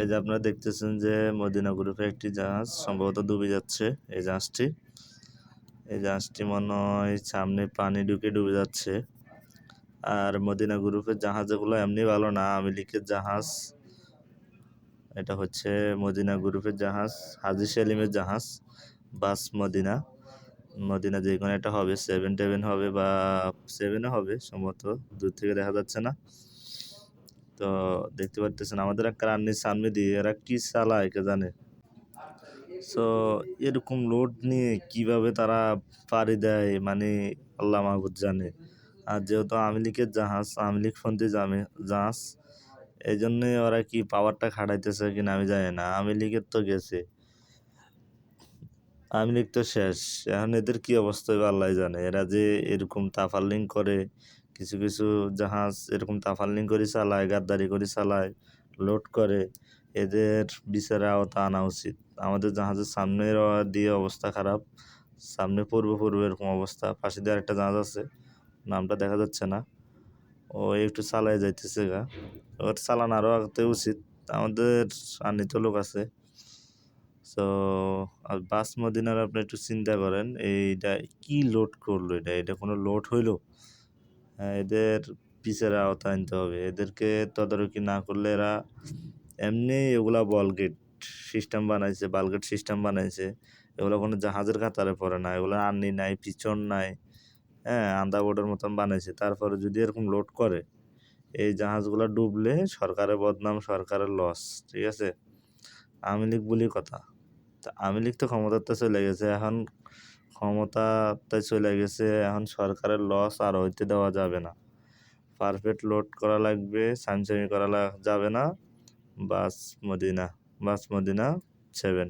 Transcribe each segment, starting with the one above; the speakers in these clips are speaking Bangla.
এই যে আপনারা দেখতেছেন যে মদিনা গ্রুপে একটি জাহাজ সম্ভবত ডুবে যাচ্ছে এই জাহাজটি। এই জাহাজটি মনে হয় সামনে পানি ঢুকে ডুবে যাচ্ছে। আর মদিনা গ্রুপের জাহাজগুলো এমনি ভালো না আমি লিখের জাহাজ। এটা হচ্ছে মদিনা গ্রুপের জাহাজ, হাজি সেলিমের জাহাজ, বাস মদিনা। মদিনা যে কোনো একটা হবে সেভেন টেভেন হবে বা সেভেনও হবে, সম্ভবত দূর থেকে দেখা যাচ্ছে না। তো দেখতে পারতেছেন, আমাদের একটা রান্নির সামনে দিয়ে, এরা কি চালায় কে জানে? সো এরকম লোড নিয়ে কীভাবে তারা পাড়ি দেয় মানে আল্লাহ মাহবুদ জানে। আর যেহেতু আওয়ামী লীগের জাহাজ, আওয়ামী লীগ ফন্দি জাহাজ এই জন্যে ওরা কি পাওয়ারটা খাটাইতেছে কিনা আমি জানি না। আওয়ামী লীগের তো গেছে। আওয়ামী লীগ তো শেষ। এখন এদের কি অবস্থা হবে আল্লাহ জানে। এরা যে এরকম তাফার লিঙ্ক করে কিছু কিছু জাহাজ এরকম তাফালিং করে চালায়, গাদ্দারি করে চালায় লোড করে। এদের বিচারে আওতা আনা উচিত। আমাদের জাহাজের সামনের দিয়ে অবস্থা খারাপ। সামনে পূর্ব পূর্ব এরকম অবস্থা। পাশে দিয়ে আরেকটা জাহাজ আছে। নামটা দেখা যাচ্ছে না। ও একটু চালায় যাইতেছে গা। ওর চালান আরও আগতে উচিত। আমাদের আনিত লোক আছে। সো আর বাস মদিনার আপনি একটু চিন্তা করেন, এইটা কি লোড করল এটা? এটা কোনো লোড হইল? এদের পিছের আওতা আনতে হবে। এদেরকে তদারকি না করলে এরা এমনি এগুলা বলগেট সিস্টেম বানাইছে, বালগেট সিস্টেম বানাইছে। এগুলো কোনো জাহাজের কাতারে পড়ে না, এগুলো আর্নি নাই, পিছন নাই হ্যাঁ আন্দা বোর্ডের মতন বানাইছে। তারপরে যদি এরকম লোড করে, এই জাহাজগুলো ডুবলে সরকারের বদনাম, সরকারের লস ঠিক আছে? আওয়ামী লীগ বলি কথা। তা আওয়ামী লীগ তো ক্ষমতাতে চলে গেছে। এখন ক্ষমতাতে চলে গেছে, এখন সরকারের লস আর হইতে দেওয়া যাবে না। পারফেক্ট লোড করা লাগবে সামসামি করা যাবে না, bus Madina bus Madina seven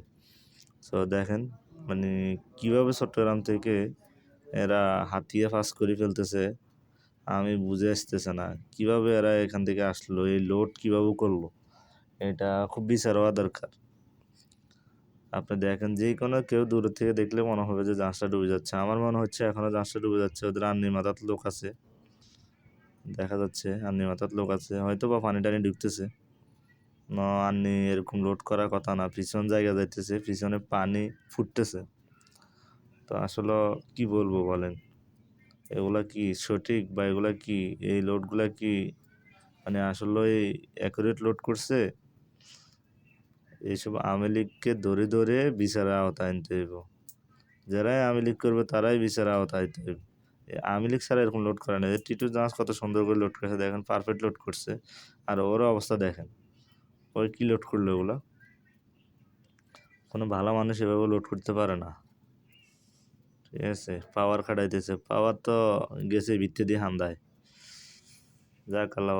so দেখেন মানে কীভাবে চট্টগ্রাম থেকে এরা হাতিয়ে ফাঁস করে ফেলতেছে, আমি বুঝে আসতেছে না। কীভাবে এরা এখান থেকে আসলো, এই লোড কীভাবে করল, এটা খুব বিচার হওয়া দরকার। আপনি দেখেন যে কোনো কেউ দূর থেকে দেখলে মনে হবে যে জাহাজটা ডুবে যাচ্ছে। আমার মনে হচ্ছে এখনও জাহাজটা ডুবে যাচ্ছে, ওদের আন্নি মাথার লোক আছে। দেখা যাচ্ছে আন্নি মাথার লোক আছে হয়তো বা পানি টানি ঢুকতেছে। না, আন্নি এরকম লোড করার কথা না, পিছন জায়গা যাইতেছে, পিছনে পানি ফুটতেছে। তো আসলে কি বলব বলেন? এগুলা কি সঠিক বা এগুলা কি, এই লোডগুলা কি মানে আসলে অ্যাকুরেট লোড করছে? এইসব আওয়ামী লীগকে ধরে ধরে বিচারের আওতায় আনতে হইব। যারাই আওয়ামী লীগ করবে তারাই বিচারের আওতায় আনতে হইব। আওয়ামী লীগ ছাড়া এরকম লোড করে না। টিটু জাহাজ কত সুন্দর করে লোড করেছে, দেখেন পারফেক্ট লোড করছে। আর ওরও অবস্থা দেখেন ওই কী লোড করল ওগুলো কোনো ভালো মানুষ এভাবে লোড করতে পারে না। ঠিক আছে পাওয়ার খাটাইতেছে। পাওয়ার তো গেছে ভিত্তি দিয়ে হান্দায় যাক, আল্লাহ